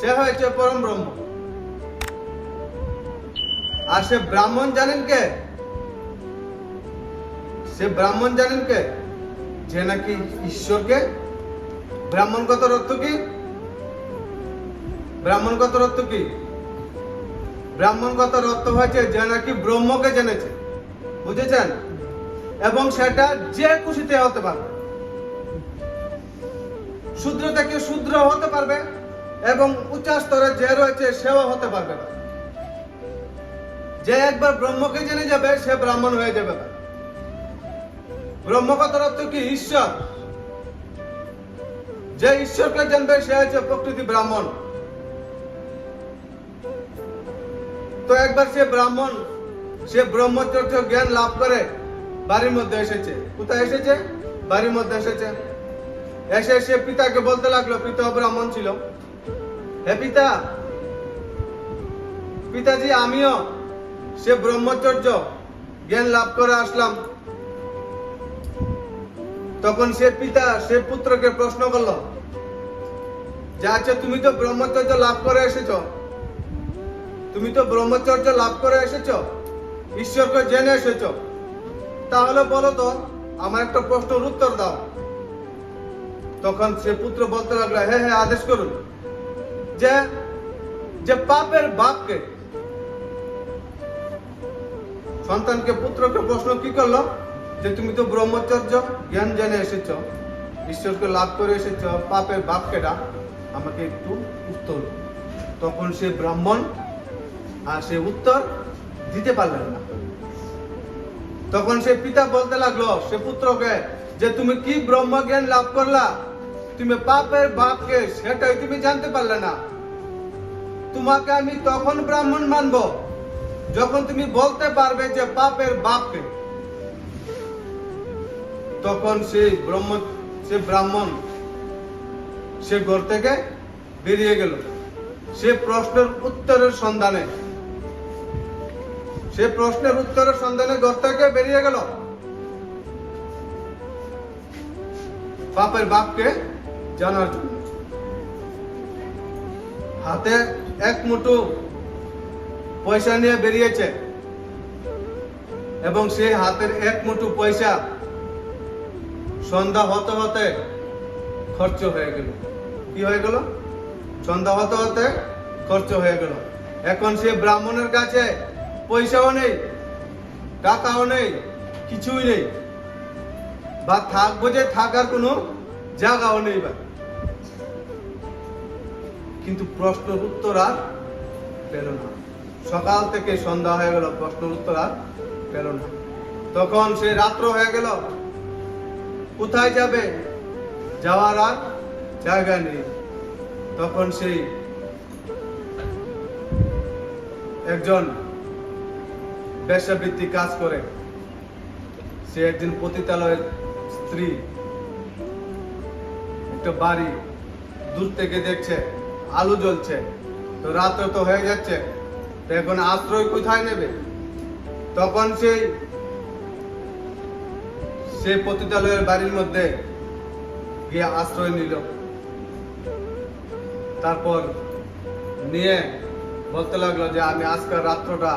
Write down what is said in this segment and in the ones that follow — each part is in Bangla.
সে হয়েছে পরম ব্রহ্ম। আর সে ব্রাহ্মণ জানেন কে? সে ব্রাহ্মণ জানেন কে? যে নাকি ঈশ্বরকে? ব্রাহ্মণগত অর্থ কি? ব্রাহ্মণগত অর্থ কি? ব্রাহ্মণগত অর্থ হয়েছে যে নাকি ব্রহ্মকে জেনেছে। বুঝেছেন? এবং সেটা যে খুশিতে হতে পারবে। শূদ্র থেকে শূদ্র হতে পারবে? এবং উচ্চ স্তরে যে রয়েছে সেও হতে পারবে না। যে একবার ব্রহ্মকে জেনে যাবে, সে ব্রাহ্মণ হয়ে যাবে না। ব্রহ্মগত অর্থ কি? ঈশ্বর। যে ঈশ্বরকে জানবে, সে হচ্ছে প্রকৃতি ব্রাহ্মণ। তো একবার সে ব্রাহ্মণ, সে ব্রহ্মচর্য জ্ঞান লাভ করে, বাড়ির মধ্যে এসেছে। কোথায় এসেছে? বাড়ির মধ্যে এসেছে। এসে সে পিতাকে বলতে লাগল, পিতা ব্রাহ্মণ ছিল। হে পিতা, পিতাজি, আমিও সে ব্রহ্মচর্য জ্ঞান লাভ করে আসলাম। তখন সে পিতা, সে পুত্রকে প্রশ্ন করল, যে আচ্ছা তুমি তো ব্রহ্মচর্য লাভ করে এসেছ। তুমি তো ব্রহ্মচর্য লাভ করে এসেছ, ঈশ্বরকে জেনে এসেছ। তাহলে বলো তো, আমার একটা প্রশ্নের উত্তর দাও। তখন সে পুত্র বলতে লাগল হ্যাঁ হ্যাঁ আদেশ করুন যে যে পাপের বাপকে, সন্তানকে, পুত্রকে প্রশ্ন কি করল? যে তুমি তো ব্রহ্মচর্য, জ্ঞান জেনে এসেছ, ঈশ্বরকে লাভ করে এসেছ, পাপের বাপ কেটা আমাকে একটু উত্তর তখন সে ব্রাহ্মণ আর সে উত্তর দিতে পারলেন না। তখন সে পিতা বলতে লাগল, সে পুত্রকে, যে তুমি কি ব্রহ্মজ্ঞান লাভ করলা? তুমি বাপের বাপকে সেটাই তুমি জানতে পারলে না। তোমাকে আমি তখন ব্রাহ্মণ মানবো, যখন তুমি বলতে পারবে যে পাপের বাপকে। তখন সেই ব্রহ্ম, সে ব্রাহ্মণ, সে ঘর থেকে বেরিয়ে গেল। সে প্রশ্নের উত্তরের সন্ধানে, সে প্রশ্নের উত্তরের সন্ধানে ঘর থেকে বেরিয়ে গেল। বাপের বাপকে জানার জন্য। হাতে এক মুঠো পয়সা নিয়ে বেরিয়েছে এবং সেই হাতের এক মুঠো পয়সা সন্ধ্যা হতে হতে খরচ হয়ে গেল। কি হয়ে গেল? সন্ধ্যা হতে হতে খরচ হয়ে গেল। এখন সে ব্রাহ্মণের কাছে পয়সাও নেই, টাকাও নেই, কিছুই নেই। বা থাকব যে থাকার কোনো জায়গাও নেই বা। কিন্তু প্রশ্নের উত্তর আর পেল না। সকাল থেকে সন্ধ্যা হয়ে গেল, প্রশ্নের উত্তর আর পেল না। তখন সে রাত্র হয়ে গেল। কোথায় যাবে? যাওয়ার আর জায়গা নেই। তখন সেই একজন ব্যবসাবৃত্তিক কাজ করে। সে একদিন পতিতালয়ের স্ত্রী। একটা বাড়ি দূর থেকে দেখছে। আলো জ্বলছে। তো রাত্রে তো হয়ে যাচ্ছে। তো এখন আশ্রয় কোথায় নেবে? তখন সেই সে পতিতালয়ের বাড়ির মধ্যে গিয়ে আশ্রয় নিল। তারপর নিয়ে বলতে লাগল যে, আমি আজকের রাত্রটা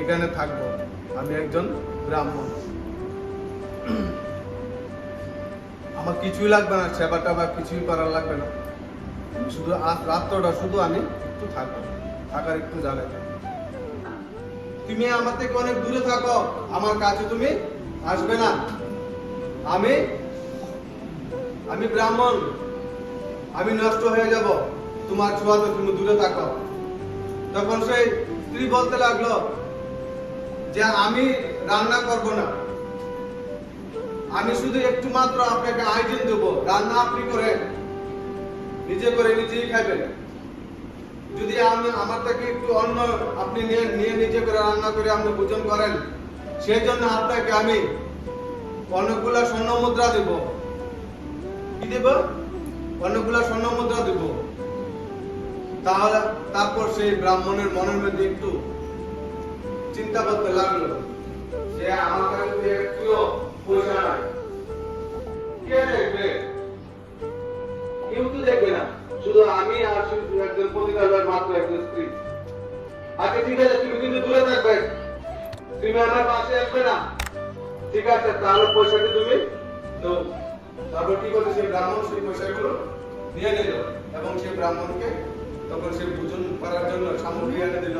এখানে থাকব। আমি একজন ব্রাহ্মণ। আমার কিছুই লাগবে না সেবা টেবা কিছুই করার লাগবে না। শুধু রাত্রটা শুধু আমি একটু থাকব। থাকার একটু জায়গা। তুমি আমার থেকে অনেক দূরে থাকো। আমার কাছে তুমি আসবে না। আমি আমি ব্রাহ্মণ। আমি নষ্ট হয়ে যাব। তোমার ছোঁয়াতে তুমি দূরে থাকো। তখন সেই স্ত্রী বলতে লাগল যে আমি রান্না করব না। আমি শুধু একটু মাত্র আপনাকে আয়োজন দেবো। রান্না আপনি করে নিজে করে নিজেই খাবেন যদি আমি আমার থেকে একটু অন্য আপনি নিয়ে নিয়ে নিজে করে রান্না করে আপনি ভোজন করেন সেই জন্য আপনাকে আমি অনেকগুলা স্বর্ণ মুদ্রা দেব। কি দেব? অনেকগুলা স্বর্ণ মুদ্রা দেব। তাহলে তারপর সেই ব্রাহ্মণের মনের মধ্যে একটু চিন্তা করতে লাগল, যে আমার কাছে তো একটুও পয়সা নাই। কে দেখবে? কেউ তো দেখবে না। শুধু আমি আর শুধু একজন মাত্র একজন স্ত্রী। আচ্ছা ঠিক আছে, তুমি কিন্তু দূরে থাকবে। তুমি আমার পাশে আসবে না। ঠিক আছে, তাহলে পয়সাটি তুমি? তো, তারপর কি করছে সেই ব্রাহ্মণ? সেই পয়সাগুলো নিয়ে নিল। এবং সেই ব্রাহ্মণকে তখন সে ভোজন করার জন্য সামগ্রী এনে দিল।